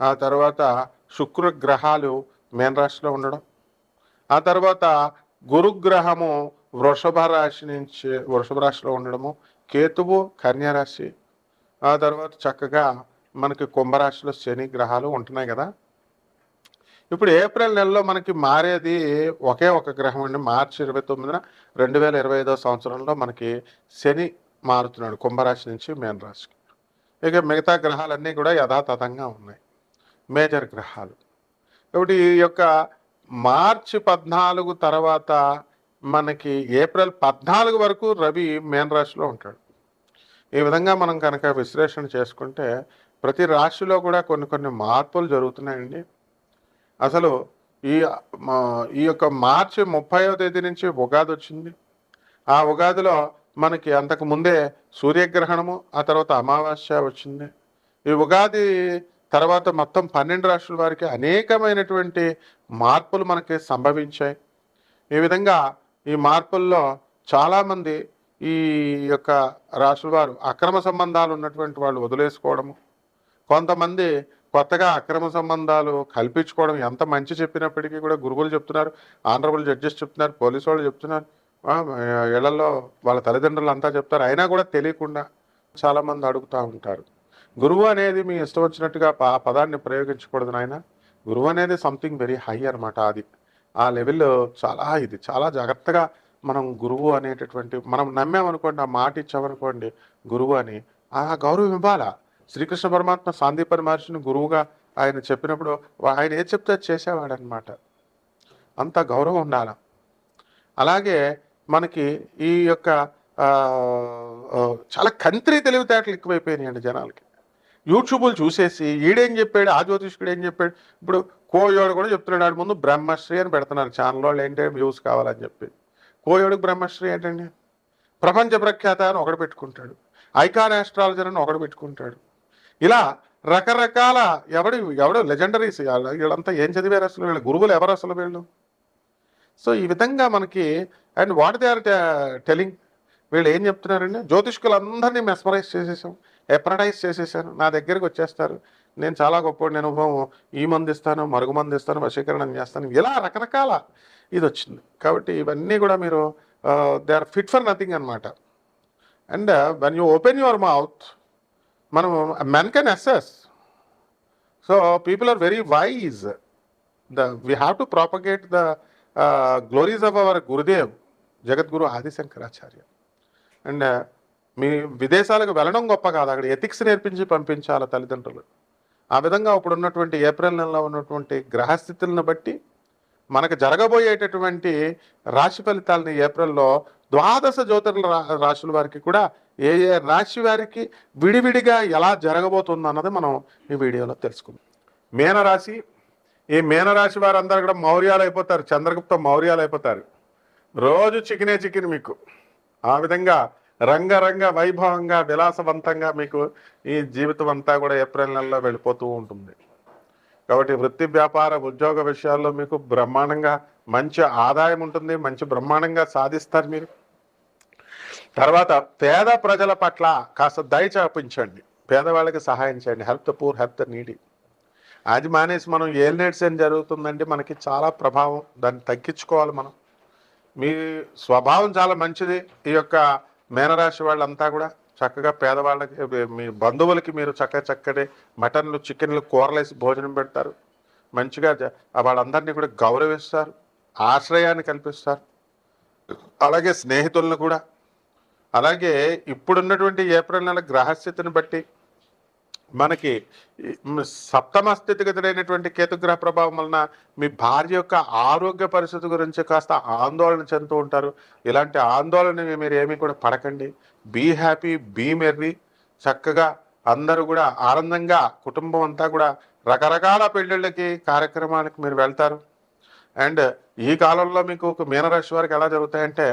ఆ తర్వాత శుక్ర గ్రహాలు మేన రాశిలో ఉండడం. ఆ తర్వాత గురుగ్రహము వృషభ రాశి నుంచి వృషభ రాశిలో ఉండడము కేతువు కన్యారాశి ఆ తర్వాత చక్కగా మనకి కుంభరాశిలో శని గ్రహాలు ఉంటున్నాయి కదా. ఇప్పుడు ఏప్రిల్ నెలలో మనకి మారేది ఒకే ఒక గ్రహం అండి. మార్చి ఇరవై తొమ్మిదిన రెండు వేల ఇరవై ఐదో సంవత్సరంలో మనకి శని మారుతున్నాడు కుంభరాశి నుంచి మేనరాశికి ఇక మిగతా గ్రహాలన్నీ కూడా యథాతథంగా ఉన్నాయి. మేజర్ గ్రహాలు. కాబట్టి ఈ యొక్క మార్చి పద్నాలుగు తర్వాత మనకి ఏప్రిల్ పద్నాలుగు వరకు రవి మేన్ రాశిలో ఉంటాడు. ఈ విధంగా మనం కనుక విశ్లేషణ చేసుకుంటే ప్రతి రాశిలో కూడా కొన్ని కొన్ని మార్పులు జరుగుతున్నాయండి. అసలు ఈ ఈ యొక్క మార్చి ముప్పైవ తేదీ నుంచి ఉగాది వచ్చింది. ఆ ఉగాదిలో మనకి అంతకు ముందే సూర్యగ్రహణము ఆ తర్వాత అమావాస్య వచ్చింది. ఈ ఉగాది తర్వాత మొత్తం పన్నెండు రాష్ట్రాల వారికి అనేకమైనటువంటి మార్పులు మనకి సంభవించాయి. ఈ విధంగా ఈ మార్పుల్లో చాలామంది ఈ యొక్క రాశుల వారు అక్రమ సంబంధాలు ఉన్నటువంటి వాళ్ళు వదిలేసుకోవడము కొంతమంది కొత్తగా అక్రమ సంబంధాలు కల్పించుకోవడం ఎంత మంచి చెప్పినప్పటికీ కూడా గురువులు చెప్తున్నారు ఆనరబుల్ జడ్జెస్ చెప్తున్నారు పోలీసు వాళ్ళు చెప్తున్నారు ఇళ్ళలో వాళ్ళ తల్లిదండ్రులు అంతా చెప్తారు అయినా కూడా తెలియకుండా చాలామంది అడుగుతూ ఉంటారు. గురువు అనేది మీ ఇష్టం వచ్చినట్టుగా పదాన్ని ప్రయోగించకూడదు నాయన. గురువు అనేది సంథింగ్ వెరీ హై అనమాట అది. ఆ లెవెల్లో చాలా ఇది చాలా జాగ్రత్తగా మనం గురువు అనేటటువంటి మనం నమ్మామనుకోండి ఆ మాట ఇచ్చామనుకోండి గురువు అని ఆ గౌరవం ఇవ్వాలా? శ్రీకృష్ణ పరమాత్మ సాందీపని మహర్షిని గురువుగా ఆయన చెప్పినప్పుడు ఆయన ఏది చెప్తే చేసేవాడనమాట అంత గౌరవం ఉండాల? అలాగే మనకి ఈ యొక్క చాలా కంత్రి తెలివితేటలు ఎక్కువైపోయినాయండి జనాలకి. యూట్యూబ్లు చూసేసి ఈడేం చెప్పాడు ఆ జ్యోతిష్కుడు ఏం చెప్పాడు? ఇప్పుడు కోయోడు కూడా చెప్తున్నాడు ఆడి ముందు బ్రహ్మశ్రీ అని పెడుతున్నారు ఛానల్ వాళ్ళు ఏంటంటే వ్యూస్ కావాలని చెప్పి. కోయోడికి బ్రహ్మశ్రీ ఏంటండి? ప్రపంచ ప్రఖ్యాత అని ఒకడు పెట్టుకుంటాడు. ఐకాన్ ఆస్ట్రాలజర్ అని ఒకడు పెట్టుకుంటాడు. ఇలా రకరకాల ఎవడు ఎవడు లెజెండరీస్ వీళ్ళంతా ఏం చదివారు అసలు? వీళ్ళ గురువులు ఎవరు అసలు వీళ్ళు? సో ఈ విధంగా మనకి and what they are telling వీళ్ళు ఏం చెప్తున్నారండి జ్యోతిష్కులందరినీ మెస్మరైజ్ చేసేసాం ఎప్రడైజ్ చేసేసాను నా దగ్గరికి వచ్చేస్తారు నేను చాలా గొప్ప నేను ఈ మంది ఇస్తాను మరుగు మంది ఇస్తాను వశీకరణం చేస్తాను ఇలా రకరకాల ఇది వచ్చింది. కాబట్టి ఇవన్నీ కూడా మీరు they are fit for nothing అనమాట and when you open your mouth మనం men can assess so people are very wise the we have to propagate the glories of our Gurudev Jagadguru Adi Shankaracharya and మీ విదేశాలకు వెళ్ళడం గొప్ప కాదు. అక్కడ ethics నేర్పించి పంపించాలి తల్లిదండ్రులు. ఆ విధంగా ఇప్పుడు ఉన్నటువంటి ఏప్రిల్ నెలలో ఉన్నటువంటి గ్రహస్థితులను బట్టి మనకు జరగబోయేటటువంటి రాశి ఫలితాలని ఏప్రిల్లో ద్వాదశ జ్యోతిర్ల రా- రాశుల వారికి కూడా ఏ ఏ రాశి వారికి విడివిడిగా ఎలా జరగబోతుంది అన్నది మనం ఈ వీడియోలో తెలుసుకుందాం. మీనరాశి ఈ మీనరాశి వారందరూ కూడా మౌర్యాలు అయిపోతారు. చంద్రగుప్త మౌర్యాలు అయిపోతారు. రోజు చికెనే చికెన్ మీకు. ఆ విధంగా రంగరంగ వైభవంగా విలాసవంతంగా మీకు ఈ జీవితం అంతా కూడా ఏప్రిల్ నెలలో వెళ్ళిపోతూ ఉంటుంది. కాబట్టి వృత్తి వ్యాపార ఉద్యోగ విషయాల్లో మీకు బ్రహ్మాండంగా మంచి ఆదాయం ఉంటుంది మంచి బ్రహ్మాండంగా సాధిస్తారు మీరు. తర్వాత పేద ప్రజల పట్ల కాస్త దయచాపించండి పేదవాళ్ళకి సహాయం చేయండి. Help the poor help the needy. అది మానేసి మనం ఏలినేట్స్ ఏం జరుగుతుందంటే మనకి చాలా ప్రభావం దాన్ని తగ్గించుకోవాలి మనం. మీ స్వభావం చాలా మంచిది. ఈ యొక్క మేనరాశి వాళ్ళంతా కూడా చక్కగా పేదవాళ్ళకి మీ బంధువులకి మీరు చక్క చక్కటి మటన్లు చికెన్లు కూరలేసి భోజనం పెడతారు. మంచిగా వాళ్ళందరినీ కూడా గౌరవిస్తారు. ఆశ్రయాన్ని కల్పిస్తారు. అలాగే స్నేహితులను కూడా. అలాగే ఇప్పుడున్నటువంటి ఏప్రిల్ నెల గ్రహస్థితిని బట్టి మనకి సప్తమ స్థితిగతుడైనటువంటి కేతుగ్రహ ప్రభావం వలన మీ భార్య యొక్క ఆరోగ్య పరిస్థితి గురించి కాస్త ఆందోళన చెందుతూ ఉంటారు. ఇలాంటి ఆందోళన మీరు ఏమీ కూడా పడకండి. Be happy be merry. చక్కగా అందరూ కూడా ఆనందంగా కుటుంబం అంతా కూడా రకరకాల పెళ్ళిళ్ళకి కార్యక్రమాలకు మీరు వెళ్తారు. అండ్ ఈ కాలంలో మీకు ఒక మీనరాశి వారికి ఎలా జరుగుతాయంటే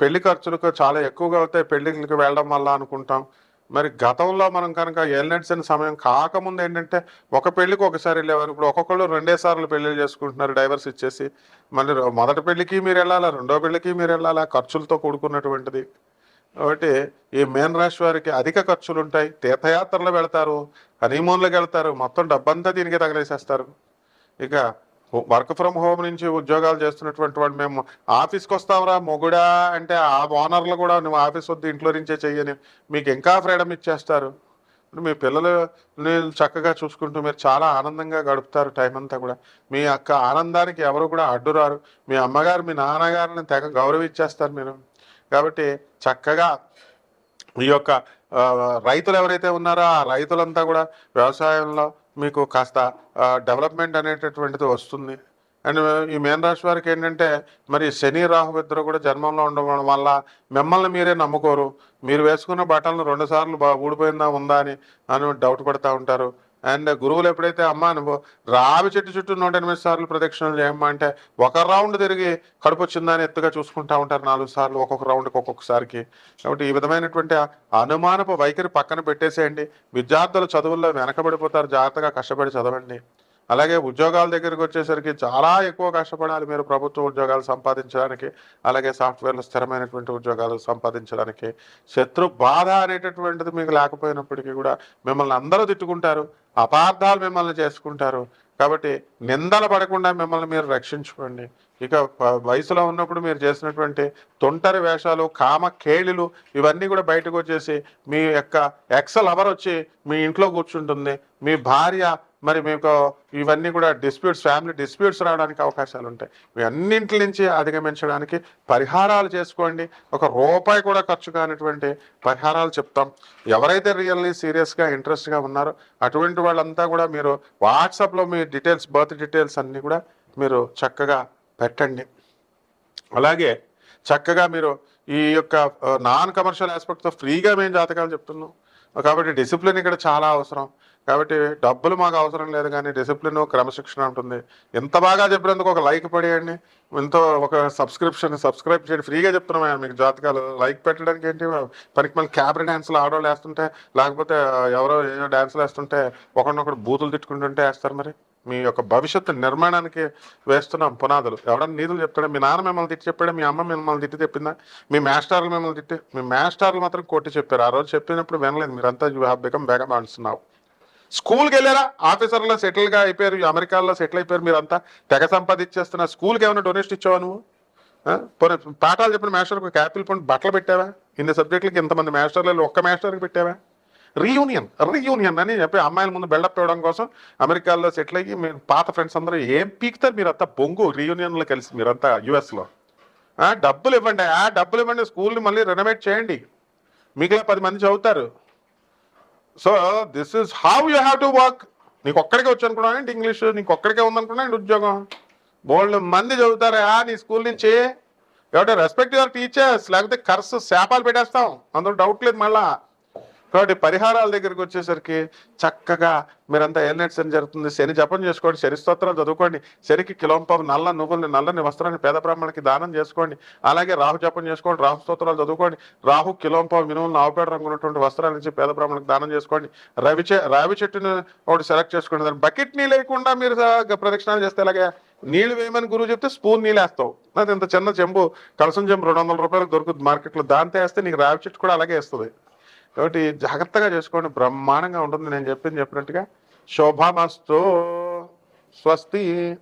పెళ్ళి ఖర్చులకు చాలా ఎక్కువగా అవుతాయి. పెళ్ళిళ్ళకి వెళ్ళడం వల్ల అనుకుంటాం. మరి గతంలో మనం కనుక వెళ్ళిన సమయం కాకముందు ఏంటంటే ఒక పెళ్ళికి ఒకసారి వెళ్ళేవారు. ఇప్పుడు ఒక్కొక్కళ్ళు రెండే సార్లు పెళ్ళి చేసుకుంటున్నారు డైవర్స్ ఇచ్చేసి. మళ్ళీ మొదటి పెళ్ళికి మీరు వెళ్ళాలా? రెండో పెళ్ళికి మీరు వెళ్ళాలా? ఖర్చులతో కూడుకున్నటువంటిది. కాబట్టి ఈ మేన్ రాశి వారికి అధిక ఖర్చులు ఉంటాయి తీర్థయాత్రలు వెళతారు హనీమూన్లకు వెళ్తారు. మొత్తం డబ్బంతా దీనికి తగలేసేస్తారు. ఇక వర్క్ ఫ్రమ్ హోమ్ నుంచి ఉద్యోగాలు చేస్తున్నటువంటి వాడు మేము ఆఫీస్కి వస్తాంరా మొగుడా అంటే ఆ ఓనర్లు కూడా నువ్వు ఆఫీస్ వద్దు ఇంట్లో నుంచే చెయ్యని. మీకు ఇంకా ఫ్రీడమ్ ఇచ్చేస్తారు. మీ పిల్లలు చక్కగా చూసుకుంటూ మీరు చాలా ఆనందంగా గడుపుతారు టైం అంతా కూడా. మీ యొక్క ఆనందానికి ఎవరు కూడా అడ్డురారు మీ అమ్మగారు మీ నాన్నగారిని తెగ గౌరవించేస్తారు మీరు. కాబట్టి చక్కగా ఈ యొక్క రైతులు ఎవరైతే ఉన్నారో ఆ రైతులంతా కూడా వ్యవసాయంలో మీకు కాస్త డెవలప్మెంట్ అనేటటువంటిది వస్తుంది. అండ్ ఈ మేన్ రాశి వారికి ఏంటంటే మరి శని రాహు ఇద్దరు కూడా జన్మంలో ఉండడం వల్ల మిమ్మల్ని మీరే నమ్ముకోరు. మీరు వేసుకున్న బట్టలను రెండుసార్లు బా ఊడిపోయిందా ఉందా అని అని డౌట్ పడుతూ ఉంటారు. అండ్ గురువులు ఎప్పుడైతే అమ్మా నువ్వు రావి చెట్టు చుట్టూ నూట ఎనిమిది సార్లు ప్రదక్షిణలు చేయమ్మా అంటే ఒక రౌండ్ తిరిగి కడుపు వచ్చిందని ఎత్తుగా చూసుకుంటా ఉంటారు నాలుగు సార్లు ఒక్కొక్క రౌండ్కి ఒక్కొక్కసారికి. కాబట్టి ఈ విధమైనటువంటి అనుమానపు వైఖరి పక్కన పెట్టేసేయండి. విద్యార్థులు చదువుల్లో వెనకబడిపోతారు. జాగ్రత్తగా కష్టపడి చదవండి. అలాగే ఉద్యోగాల దగ్గరికి వచ్చేసరికి చాలా ఎక్కువ కష్టపడాలి మీరు ప్రభుత్వ ఉద్యోగాలు సంపాదించడానికి అలాగే సాఫ్ట్వేర్లో స్థిరమైనటువంటి ఉద్యోగాలు సంపాదించడానికి. శత్రు బాధ అనేటటువంటిది మీకు లేకపోయినప్పటికీ కూడా మిమ్మల్ని అందరూ తిట్టుకుంటారు అపార్థాలు మిమ్మల్ని చేసుకుంటారు. కాబట్టి నిందలు పడకుండా మిమ్మల్ని మీరు రక్షించుకోండి. ఇక వయసులో ఉన్నప్పుడు మీరు చేసినటువంటి తొంటరి వేషాలు కామ కేళిలు ఇవన్నీ కూడా బయటకు వచ్చేసి మీ యొక్క ఎక్సల్ లవర్ వచ్చి మీ ఇంట్లో కూర్చుంటుంది. మీ భార్య మరి మీకు ఇవన్నీ కూడా డిస్ప్యూట్స్ ఫ్యామిలీ డిస్ప్యూట్స్ రావడానికి అవకాశాలు ఉంటాయి. ఇవన్నింటి అన్నింటి నుంచి అధిగమించడానికి పరిహారాలు చేసుకోండి. ఒక రూపాయి కూడా ఖర్చు కానిటువంటి పరిహారాలు చెప్తాం. ఎవరైతే రియల్లీ సీరియస్గా ఇంట్రెస్ట్గా ఉన్నారో అటువంటి వాళ్ళంతా కూడా మీరు వాట్సాప్లో మీ డీటెయిల్స్ బర్త్ డీటెయిల్స్ అన్నీ కూడా మీరు చక్కగా పెట్టండి. అలాగే చక్కగా మీరు ఈ యొక్క నాన్ కమర్షియల్ ఆస్పెక్ట్తో ఫ్రీగా మేము జాతకాలు చెప్తున్నాం. కాబట్టి డిసిప్లిన్ ఇక్కడ చాలా అవసరం. కాబట్టి డబ్బులు మాకు అవసరం లేదు కానీ డిసిప్లిన్ క్రమశిక్షణ ఉంటుంది. ఎంత బాగా చెప్పినందుకు ఒక లైక్ పడేయండి. ఎంతో ఒక సబ్స్క్రిప్షన్ సబ్స్క్రైబ్ చేయండి. ఫ్రీగా చెప్తున్నాం మీకు జాతకాలు. లైక్ పెట్టడానికి ఏంటి? పనికి మళ్ళీ క్యాబరీ డ్యాన్స్లు ఆడవాళ్ళు వేస్తుంటే లేకపోతే ఎవరో ఏదో డ్యాన్స్లు వేస్తుంటే ఒకరినొకరు బూతులు తిట్టుకుంటుంటే వేస్తారు మరి. మీ యొక్క భవిష్యత్తు నిర్మాణానికి వేస్తున్నాం పునాదులు. ఎవడన్నా నీతులు చెప్తాడా? మీ నాన్న మిమ్మల్ని తిట్టి చెప్పాడా? మీ అమ్మ మిమ్మల్ని తిట్టి చెప్పిందా? మీ మాస్టర్లు మిమ్మల్ని తిట్టి మీ మాస్టర్లు మాత్రం కొట్టి చెప్పారు. ఆ రోజు చెప్పినప్పుడు వినలేదు. మీరంతా యూ హ్యావ్ బికమ్ బేగం ఆడుస్తున్నావు స్కూల్కి వెళ్ళారా? ఆఫీసర్లో సెటిల్గా అయిపోయారు. అమెరికాలో సెటిల్ అయిపోయారు మీరంతా. తెగ సంపాదించేస్తున్నా. స్కూల్కి ఏమైనా డొనేషన్ ఇచ్చావా నువ్వు? పోనీ పాఠాలు చెప్పిన మాస్టర్కి క్యాపిల్ పండు బట్టలు పెట్టావా? ఇన్ని సబ్జెక్టులకి ఇంతమంది మాస్టర్లు ఒక్క మాస్టర్కి పెట్టావా? రీయూనియన్ రీయూనియన్ అని చెప్పి అమ్మాయిల ముందు బిల్డప్ ఇవ్వడం కోసం అమెరికాలో సెటిల్ అయ్యి మీరు పాత ఫ్రెండ్స్ అందరూ ఏం పీకుతారు? మీరంతా బొంగు రీయూనియన్లో కలిసి మీరంతా యుఎస్లో డబ్బులు ఇవ్వండి. ఆ డబ్బులు ఇవ్వండి. స్కూల్ని మళ్ళీ రెనోవేట్ చేయండి. మిగిలిన పది మంది చదువుతారు. So this is how you have to work నీకు ఒక్కడికే వచ్చి అనుకున్నావు ఏంటి ఇంగ్లీష్? నీకు ఒక్కడికే ఉందనుకున్నా ఏంటి ఉద్యోగం? బోల్డ్ మంది చదువుతారా? నీ స్కూల్ నుంచి. ఎవరైతే రెస్పెక్ట్ యువర్ టీచర్స్ లేకపోతే కర్స్ శాపాలు పెట్టేస్తాం. అందులో డౌట్ లేదు మళ్ళీ. కాబట్టి పరిహారాల దగ్గరికి వచ్చేసరికి చక్కగా మీరంతా ఏలినట్టు శని జరుగుతుంది. శని జపం చేసుకోండి శని స్తోత్రాలు చదువుకోండి శనికి కిలోంపం నల్ల నువ్వుల్ని నల్లని వస్త్రాన్ని పేద బ్రాహ్మణికి దానం చేసుకోండి. అలాగే రాహు జపం చేసుకోండి రాహు స్తోత్రాలు చదువుకోండి రాహు కిలోంపం మినుములు ఆవుపేట రంగు ఉన్నటువంటి వస్త్రాల నుంచి పేద బ్రాహ్మణికి దానం చేసుకోండి. రవి చె రావి చెట్టుని ఒకటి సెలెక్ట్ చేసుకోండి దాన్ని బకెట్ నీళ్ళు లేకుండా మీరు ప్రదక్షిణాలు చేస్తే అలాగే నీళ్ళు వేయమని గురువు చెప్తే స్పూన్ నీళ్ళు వేస్తావు. అది ఇంత చిన్న చెంబు కలసం చెంబు రెండు వందల రూపాయలకు దొరుకుతుంది మార్కెట్లో. దాంతో వేస్తే నీకు రావి చెట్టు కూడా అలాగే వేస్తుంది. కాబట్టి జాగ్రత్తగా చేసుకోండి. బ్రహ్మాండంగా ఉంటుంది. నేను చెప్పింది చెప్పినట్టుగా. శోభామస్తు. స్వస్తి.